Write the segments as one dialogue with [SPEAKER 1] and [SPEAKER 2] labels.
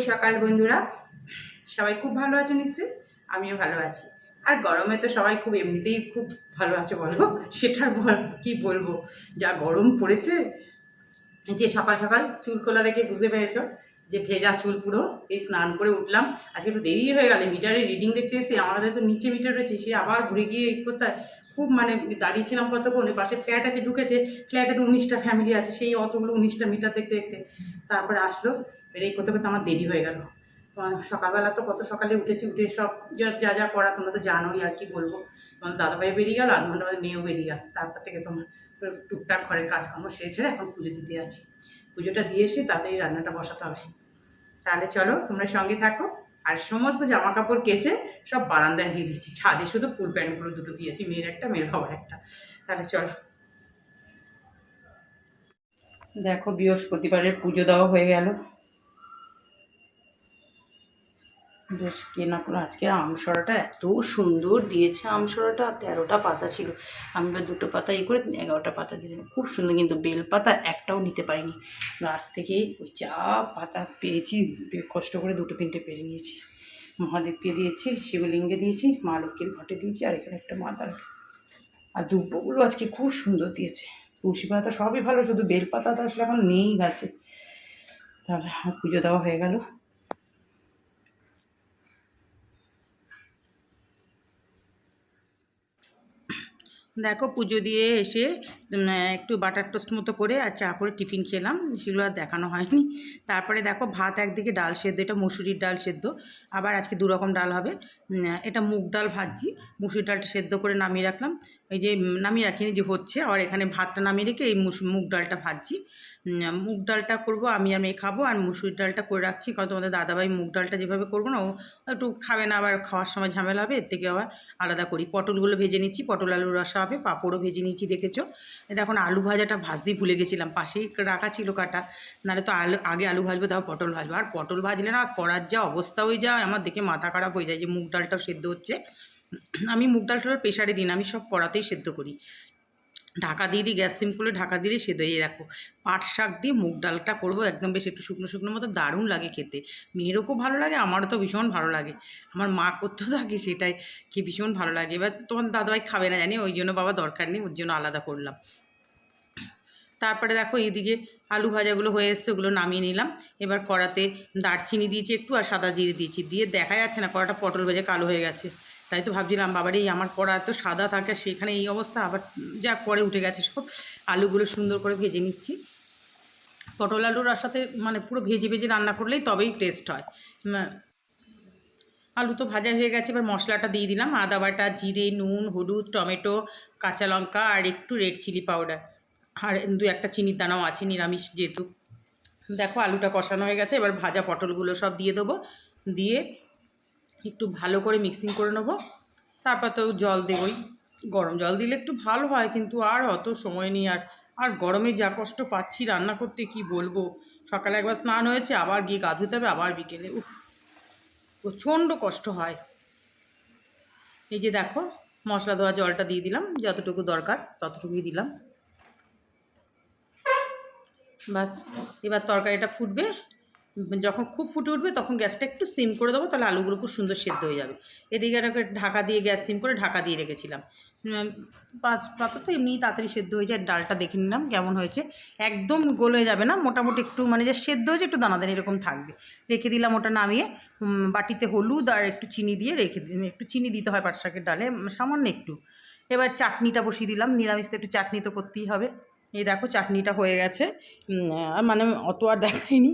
[SPEAKER 1] সকাল, বন্ধুরা। সবাই খুব ভালো আছে নিশ্চয়ই? আমিও ভালো আছি। আর গরমে তো সবাই খুব এমনিতেই খুব ভালো আছে বলো? সেটার বল, কি বলব? যা গরম পড়েছে। যে সকাল সকাল চুল খোলা দেখে বুঝতে পেরেছ? যে ভেজা চুল পুরো, এই স্নান করে উঠলাম। আজকে একটু দেরি হয়ে গেল, মিটারে রিডিং দেখতে এসেছি। আমাদের তো নিচে মিটার রয়েছে, সে আবার ঘুরে গিয়ে করতে। খুব মানে দাঁড়িয়েছিলাম কতক্ষণ পাশে। ফ্ল্যাট আছে, ঢুকেছে। ফ্ল্যাটে তো উনিশটা ফ্যামিলি আছে, সেই অতগুলো উনিশটা মিটার দেখতে দেখতে তারপরে আসলো। এই করতে করতে আমার দেরি হয়ে গেল। সকালবেলা তো কত সকালে উঠেছি, উঠে সব যা- যা যা করা তোমরা তো জানোই আর কি বলব। তোমার দাদাভাই বেরিয়ে গেল আধ ঘণ্টা বাদে মেয়েও বেরিয়ে গেল। তারপর থেকে তোমার টুকটাক ঘরের কাজকর্ম সেরে ঠেরে এখন পুজো দিতে যাচ্ছি। পুজোটা দিয়ে এসে তাড়াতাড়ি রান্নাটা বসাতে হবে। তাহলে চলো তোমরা সঙ্গে থাকো। আর সমস্ত জামা কাপড় কেচে সব বারান্দায় দিয়ে দিচ্ছি ছাদে শুধু ফুল প্যান্টগুলো দুটো দিয়েছি, মেয়ের একটা, মেয়ের বাবার একটা। তাহলে চলো। দেখো বৃহস্পতিবারের পুজো দেওয়া হয়ে গেল। বেশ কেনা করে আজকের আমসরাটা এত সুন্দর দিয়েছে আমসরাটা তেরোটা পাতা ছিল। আমি এবার দুটো পাতা ই করে এগারোটা পাতা দিয়েছিলাম খুব সুন্দর কিন্তু বেল পাতা একটাও নিতে পারিনি। গাছ থেকে ওই যা পাতা পেয়েছি কষ্ট করে দুটো তিনটে পেরে নিয়েছি। মহাদেবকে দিয়েছি, শিবলিঙ্গে দিয়েছি, মা লক্ষ্মীর ঘটে দিয়েছি, আর এখানে একটা মাতার আর দুব্বগুলো আজকে খুব সুন্দর দিয়েছে। তুলসী পাতা সবই ভালো, শুধু বেল পাতাটা আসলে এখন নেই গাছে। তাহলে পুজো দেওয়া হয়ে গেল। দেখো পুজো দিয়ে এসে একটু বাটার টোস্ট মতো করে আর চা করে টিফিন খেলাম। সেগুলো আর দেখানো হয়নি। তারপরে দেখো ভাত একদিকে ডাল সেদ্ধ, এটা মুসুরির ডাল সেদ্ধ। আবার আজকে দু রকম ডাল হবে। এটা মুগ ডাল ভাজছি। মুসুরির ডালটা সেদ্ধ করে নামিয়ে রাখলাম। এই যে নামিয়ে রাখিনি যে হচ্ছে। আর এখানে ভাতটা নামিয়ে রেখে এই মুগ ডালটা ভাজছি। মুগ ডালটা করব, আমি আর মেয়ে খাব, আর মুসুরির ডালটা করে রাখছি, কারণ তোমাদের দাদাভাই মুগ ডালটা যেভাবে করব না, ও একটু খাবে না, আবার খাওয়ার সময় ঝামেলা হবে, এর থেকে আবার আলাদা করি। পটলগুলো ভেজে নিচ্ছি, পটল আলু রসা হবে, পাঁপড়ও ভেজে নিচ্ছি দেখেছ? এটা এখন আলু ভাজাটা ভাজতেই ভুলে গেছিলাম, পাশেই রাখা ছিল কাটা, নাহলে তো আলু, আগে আলু ভাজবো, তারপর পটল ভাজবো, আর পটল ভাজলে না করার যা অবস্থা হয়ে যায়, আমার দেখে মাথা খারাপ হয়ে যায় যে মুগ ডালটাও সেদ্ধ হচ্ছে। আমি মুগ ডালটা প্রেশারে দিন আমি সব কড়াতেই সেদ্ধ করি। ঢাকা দিয়ে দিই, গ্যাস সিম করে ঢাকা দিয়ে সেদ্ধ হয়ে দেখো, পাট শাক দিয়ে মুগ ডালটা করব একদম বেশ একটু শুকনো শুকনো মতো, দারুণ লাগে খেতে। মেয়েরও খুব ভালো লাগে, আমারও তো ভীষণ ভালো লাগে। আমার মা করতেও থাকে সেটাই কি ভীষণ ভালো লাগে। এবার তোমার দাদাভাই খাবে না জানি, ওই জন্য বাবা দরকার নেই, ওর জন্য আলাদা করলাম। তারপরে দেখো, এইদিকে আলু ভাজাগুলো হয়ে এসছে, ওগুলো নামিয়ে নিলাম। এবার কড়াতে দারচিনি দিয়েছি একটু আর সাদা জিরে দিয়েছি। দিয়ে দেখা যাচ্ছে না, কড়াটা পটল ভেজে কালো হয়ে গেছে। তাই তো ভাবছিলাম, বাবার, এই আমার কড়া এত সাদা থাকে সেখানে এই অবস্থা, আবার যা পরে উঠে গেছে সব। আলুগুলো সুন্দর করে ভেজে নিচ্ছি। পটল আলুর সাথে মানে পুরো ভেজে ভেজে রান্না করলেই তবেই টেস্ট হয়। আলু তো ভাজা হয়ে গেছে, এবার মশলাটা দিয়ে দিলাম। আদা বাটা, জিরে, নুন, হলুদ, টমেটো, কাঁচা লঙ্কা, আর একটু রেড চিলি পাউডার আর দু একটা চিনির দানাও আছে, নিরামিষ যেহেতু। দেখো, আলুটা কষানো হয়ে গেছে, এবার ভাজা পটলগুলো সব দিয়ে দেবো। দিয়ে একটু ভালো করে মিক্সিং করে নেব। তারপর তো জল দেবই। গরম জল দিলে একটু ভালো হয়, কিন্তু আর অত সময় নেই। আর আর গরমে যা কষ্ট পাচ্ছি রান্না করতে কি বলব? সকালে একবার স্নান হয়েছে, আবার গিয়ে গা ধুতে হবে, আবার বিকেলে। উফ, প্রচণ্ড কষ্ট হয়। এই যে দেখো, মশলা ধোয়া জলটা দিয়ে দিলাম, যতটুকু দরকার ততটুকুই দিলাম। বাস, এবার তরকারিটা ফুটবে। যখন খুব ফুটে উঠবে তখন গ্যাসটা একটু সিম করে দেবো, তাহলে আলুগুলো খুব সুন্দর সেদ্ধ হয়ে যাবে। এদিকে এটাকে ঢাকা দিয়ে গ্যাস সিম করে ঢাকা দিয়ে রেখেছিলাম। পাঁচ তো এমনি তাড়াতাড়ি সেদ্ধ হয়ে যায়, ডালটা দেখে নিলাম কেমন হয়েছে। একদম গলে যাবে না, মোটামুটি একটু মানে যে সেদ্ধ হয়েছে একটু দানাদার এরকম থাকবে। রেখে দিলাম ওটা নামিয়ে বাটিতে হলুদ আর একটু চিনি দিয়ে রেখে একটু চিনি দিতে হয় পাট শাকের ডালে, সামান্য একটু। এবার চাটনিটা বসিয়ে দিলাম, নিরামিষ তো একটু চাটনি তো করতেই হবে। এই দেখো চাটনিটা হয়ে গেছে। মানে অত আর দেখাইনি।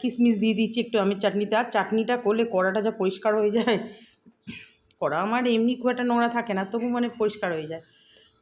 [SPEAKER 1] কিশমিশ দিয়ে দিচ্ছি একটু আমি চাটনিতে। আর চাটনিটা করলে কড়াটা যা পরিষ্কার হয়ে যায়, কড়া আমার এমনি খুব একটা নোংরা থাকে না, তবু মানে পরিষ্কার হয়ে যায়।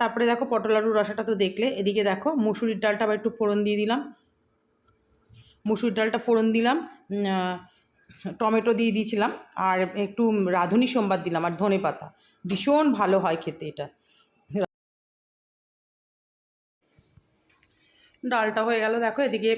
[SPEAKER 1] তারপরে দেখো পটল আলুর রসাটা তো দেখলে, এদিকে দেখো মুসুরির ডালটা আবার একটু ফোড়ন দিয়ে দিলাম। মুসুরির ডালটা ফোড়ন দিলাম টমেটো দিয়ে দিয়েছিলাম, আর একটু রাঁধুনি সোমবার দিলাম, আর ধনে পাতা ভীষণ ভালো হয় খেতে এটা। ডালটা হয়ে গেল। দেখো এদিকে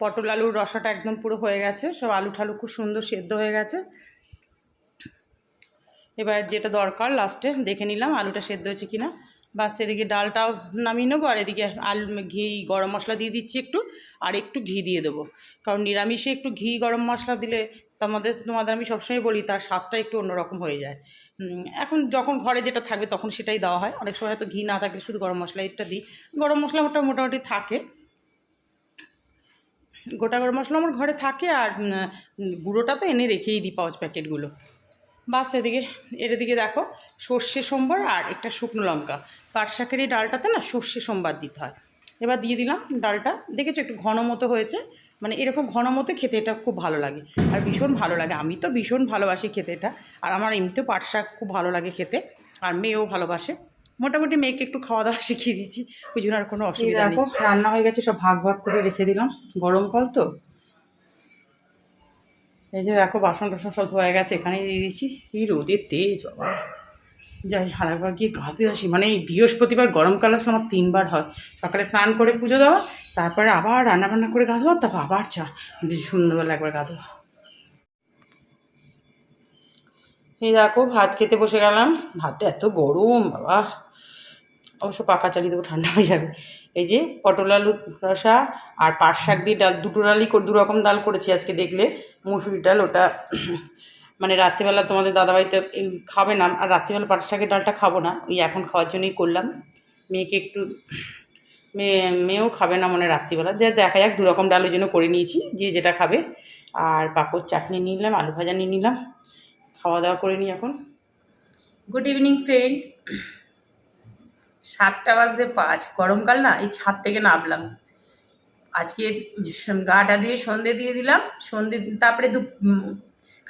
[SPEAKER 1] পটল আলুর রসাটা একদম পুরো হয়ে গেছে। সব আলু ঠালু খুব সুন্দর সেদ্ধ হয়ে গেছে। এবার যেটা দরকার লাস্টে দেখে নিলাম আলুটা সেদ্ধ হয়েছে কিনা। বাস এদিকে ডালটাও নামিয়ে নেব, আর এদিকে আলু, ঘি, গরম মশলা দিয়ে দিচ্ছি একটু, আর একটু ঘি দিয়ে দেবো। কারণ নিরামিষে একটু ঘি, গরম মশলা দিলে তোমাদের তোমাদের আমি সবসময় বলি, তার স্বাদটা একটু অন্যরকম হয়ে যায়। এখন যখন ঘরে যেটা থাকবে তখন সেটাই দেওয়া হয়। অনেক সময় হয়তো ঘি না থাকলে শুধু গরম মশলা এটা দিই। গরম মশলা ওটা মোটামুটি থাকে। গোটা গরম মশলা আমার ঘরে থাকে আর গুঁড়োটা তো এনে রেখেই দিই পাউচ প্যাকেটগুলো। বাস এদিকে এর দিকে দেখো, সর্ষে সোমবার আর একটা শুকনো লঙ্কা। পাট শাকের এই ডালটাতে না সর্ষে সোমবার দিতে হয়। এবার দিয়ে দিলাম ডালটা। দেখেছ একটু ঘন মতো হয়েছে। মানে এরকম ঘন মতো খেতে এটা খুব ভালো লাগে। আর ভীষণ ভালো লাগে। আমি তো ভীষণ ভালোবাসি খেতে এটা। আর আমার এমনিতেও পাট শাক খুব ভালো লাগে খেতে। আর মেয়েও ভালোবাসে। মোটামুটি মেয়েকে একটু খাওয়া দাওয়া শিখিয়ে দিচ্ছি। ওই জন্য আর কোনো অসুবিধা নেই। রান্না হয়ে গেছে সব ভাগ ভাগ করে রেখে দিলাম। গরম কল তো। এই যে দেখো বাসন টাসন সব ধোয়া গেছে। এখানেই দিয়ে দিয়েছি এই রোদের তেজ বাবা। যাই আর একবার গিয়ে গা ধুয়ে আসি। মানে এই বৃহস্পতিবার গরমকাল আসলে আমার তিনবার হয়। সকালে স্নান করে পুজো দেওয়া, তারপরে আবার রান্না বান্না করে গা ধোয়া, তারপর আবার চা। বেশ সন্ধ্যাবেলা একবার গা ধোয়া। এই দেখো, ভাত খেতে বসে গেলাম। ভাতটা এত গরম, বাবা। অবশ্য পাকা চালিয়ে দেবো, ঠান্ডা হয়ে যাবে। এই যে পটল আলু রসা আর পাট শাক দিয়ে ডাল, দুটো ডালই দু রকম ডাল করেছি আজকে দেখলে। মুসুরি ডাল, ওটা মানে রাত্রিবেলা তোমাদের দাদাবাড়িতে এই খাবে না, আর রাত্রিবেলা পাট শাকের ডালটা খাব না, ওই এখন খাওয়ার জন্যই করলাম। মেয়েকে একটু, মেয়ে, মেয়েও খাবে না মানে রাত্রিবেলা। যে দেখা যাক দু রকম ডাল ওই জন্য করে নিয়েছি, যে যেটা খাবে। আর পাঁপড় চাটনি নিলাম, আলু ভাজা নিয়ে নিলাম, খাওয়া দাওয়া করে নিই এখন।
[SPEAKER 2] গুড ইভিনিং ফ্রেন্ডস সাতটা বাজতে পাঁচ, গরমকাল না, এই ছাদ থেকে নামলাম। আজকে গাটা দিয়ে সন্ধে দিয়ে দিলাম, সন্ধে তারপরে দু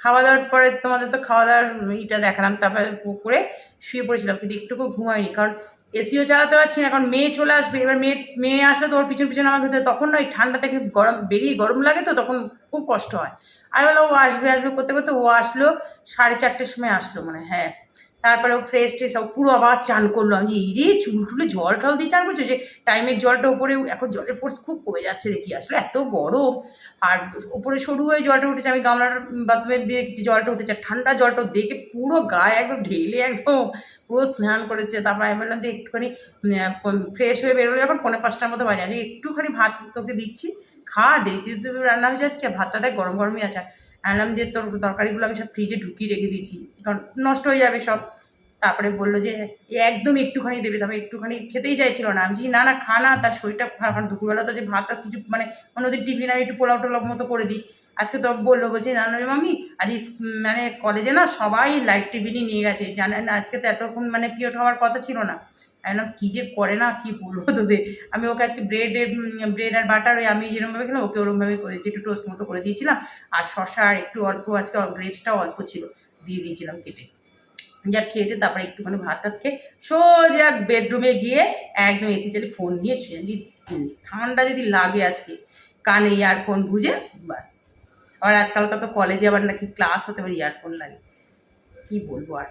[SPEAKER 2] খাওয়া দাওয়ার পরে তোমাদের তো খাওয়া দাওয়ার ইটা দেখালাম, তারপরে করে শুয়ে পড়েছিলাম, কিন্তু একটুকু ঘুমাইনি কারণ এসিও চালাতে পারছি না, কারণ মেয়ে চলে আসবে, এবার মেয়ে মেয়ে আসলে তো ওর পিছন পিছন আমার ভিতরে, তখন না ওই ঠান্ডা থেকে গরম, বেরিয়ে গরম লাগে তো, তখন খুব কষ্ট হয়। আর বলো ও আসবে আসবে, করতে করতে ও আসলো, সাড়ে চারটের সময় আসলো মানে হ্যাঁ তারপরে ও ফ্রেশ ট্রেশ পুরো আবার চান করল। আমি এই রে চুল টুলে জল টল দিয়ে চান করছ? যে টাইমের জলটা ওপরে এখন জলের ফোর্স খুব কমে যাচ্ছে দেখি। আসলে এত গরম। আর ওপরে সরু হয়ে জলটা উঠেছে, আমি গামলার বাথরুমে দিয়ে রেখেছি জলটা উঠেছে, ঠান্ডা জলটা দেখে পুরো গায়ে একদম ঢেলে একদম পুরো স্নান করেছে। তারপর আমি বললাম যে একটুখানি ফ্রেশ হয়ে বেরোলো যখন পনেরো পাঁচটার মতো বাজে। আমি একটুখানি ভাত তোকে দিচ্ছি, খা, দেরিতে রান্না হয়ে যাচ্ছে কি আর ভাতটা দেখ গরম গরমই আছে। আনলাম যে তোর তরকারিগুলো আমি সব ফ্রিজে ঢুকিয়ে রেখে দিয়েছি। কারণ নষ্ট হয়ে যাবে সব। তারপরে বলল যে একদম একটুখানি দেবে। তারপরে একটুখানি খেতেই চাইছিল না। আমি না না, খা না, তার শরীরটা খারাপ কারণ দুপুরবেলা তো যে ভাতটা কিছু মানে অন্যদের টিফিন আমি একটু পোলাও টোলাও মতো করে দিই। আজকে তো বলল, বলছে, না মামি আজ মানে কলেজে না সবাই লাইট টিফিনই নিয়ে গেছে। জানেন আজকে তো এতক্ষণ মানে পিরিয়ড হওয়ার কথা ছিল না। আমি কী যে করে না, কী বলব তোদের? আমি ওকে আজকে ব্রেড ব্রেড আর বাটার ওই আমি যেরকমভাবে খেলাম, ওকে ওরকমভাবে করেছি একটু টোস্ট মতো করে দিয়েছিলাম। আর শশা আর একটু অল্প, আজকে গ্রেপসটাও অল্প ছিল, দিয়ে দিয়েছিলাম কেটে। যা খেয়েছে তারপরে একটুখানি ভাতটা খেয়ে সোজা বেডরুমে গিয়ে একদম এসি চালিয়ে ফোন নিয়ে যদি ঠান্ডা যদি লাগে আজকে, কানে ইয়ারফোন গুঁজে, বাস। আবার আজকালকার তো কলেজে আবার নাকি ক্লাস হতে পারে ইয়ারফোন লাগে। কি বলব আর?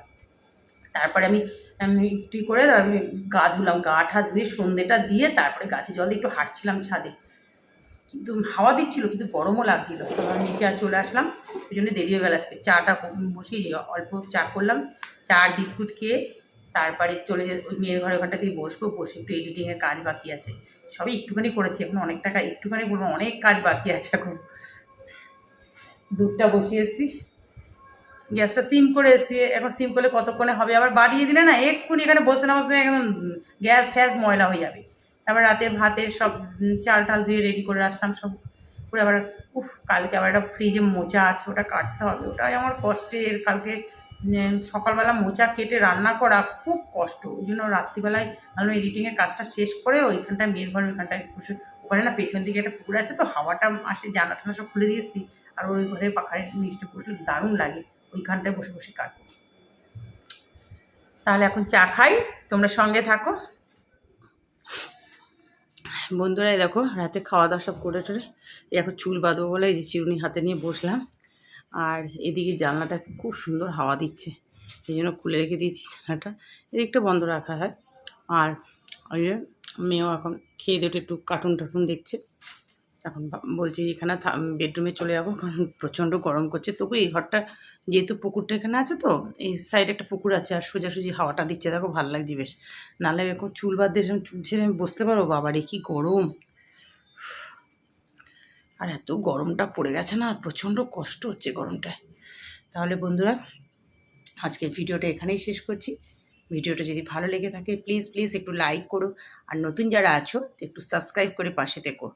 [SPEAKER 2] তারপরে আমি আমি একটু করে আমি গা ধুলাম, গা ঠা ধুয়ে সন্ধেটা দিয়ে তারপরে গাছে জল দিয়ে একটু হাঁটছিলাম ছাদে। কিন্তু হাওয়া দিচ্ছিল, কিন্তু গরমও লাগছিল। আমি নিচে আর চলে আসলাম, ওই জন্য দেরি হয়ে গেল আজকে। চাটা বসিয়ে অল্প চা করলাম, চা আর বিস্কুট খেয়ে তারপরে চলে ওই মেয়ের ঘরে ওখানটা দিয়ে বসবো, বসে একটু এডিটিংয়ের কাজ বাকি আছে। সবই একটুখানি করেছি, এখন অনেক টাকা একটুখানি বলব অনেক কাজ বাকি আছে এখন। দুধটা বসিয়ে এসেছি। গ্যাসটা সিম করে এসছি এখন সিম করলে কতক্ষণে হবে? আবার বাড়িয়ে দিলে না, এক্ষুনি এখানে বসতে না বসতে একদম গ্যাস ট্যাস ময়লা হয়ে যাবে। তারপর রাতের ভাতের সব চাল টাল ধুয়ে রেডি করে রাখলাম সব। করে আবার, উফ, কালকে আবার একটা ফ্রিজে মোচা আছে, ওটা কাটতে হবে। ওটাই আমার কষ্টের। কালকে সকালবেলা মোচা কেটে রান্না করা খুব কষ্ট। ওই জন্য রাত্রিবেলায় ভালো এডিটিংয়ের কাজটা শেষ করে ওইখানটায় মেয়ের ঘর, ওইখানটায় বসে, ওখানে না পেছন দিকে একটা পুকুর আছে তো, হাওয়াটা আসে জানা টানা সব খুলে দিয়েছি। আর ওই ঘরে পাখারের নিচটা বসলে দারুণ লাগে। ওইখানটায় বসে বসে কাটবো তাহলে এখন চা খাই, তোমরা সঙ্গে থাকো।
[SPEAKER 1] বন্ধুরা দেখো, রাতে খাওয়া দাওয়া সব করে টরে। এখন চুল বাঁধবো বলে যে চিরুনি হাতে নিয়ে বসলাম। আর এদিকে জানলাটা খুব সুন্দর হাওয়া দিচ্ছে, এই জন্য খুলে রেখে দিয়েছি জানলাটা। এদিকটা বন্ধ রাখা হয়। আর ওই মেয়েও এখন খেয়ে দিয়ে একটু কার্টুন টার্টুন দেখছে। এখন বলছি এখানে বেডরুমে চলে যাব, কারণ প্রচণ্ড গরম করছে। তবু এই ঘরটা যেহেতু পুকুরটা এখানে আছে তো, এই সাইডে একটা পুকুর আছে, আর সোজাসুজি হাওয়াটা দিচ্ছে, দেখো ভালো লাগছে বেশ। নাহলে এরকম চুল বাদ দিয়ে চুল ছেড়ে আমি বসতে পারব? বাবারে, কি গরম! আর এত গরমটা পড়ে গেছে না, প্রচণ্ড কষ্ট হচ্ছে গরমটায়। তাহলে বন্ধুরা, আজকের ভিডিওটা এখানেই শেষ করছি। ভিডিওটা যদি ভালো লেগে থাকে প্লিজ প্লিজ একটু লাইক করো। আর নতুন যারা আছো, একটু সাবস্ক্রাইব করে পাশে থেকো।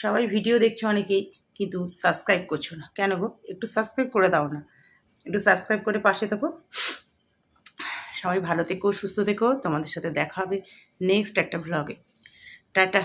[SPEAKER 1] সবাই ভিডিও দেখছ অনেকেই, কিন্তু সাবস্ক্রাইব করছ না। কেন গো? একটু সাবস্ক্রাইব করে দাও না। একটু সাবস্ক্রাইব করে পাশে থেকো। সবাই ভালো থেকো, সুস্থ থেকো। তোমাদের সাথে দেখা হবে নেক্সট একটা ভ্লগে টাটা।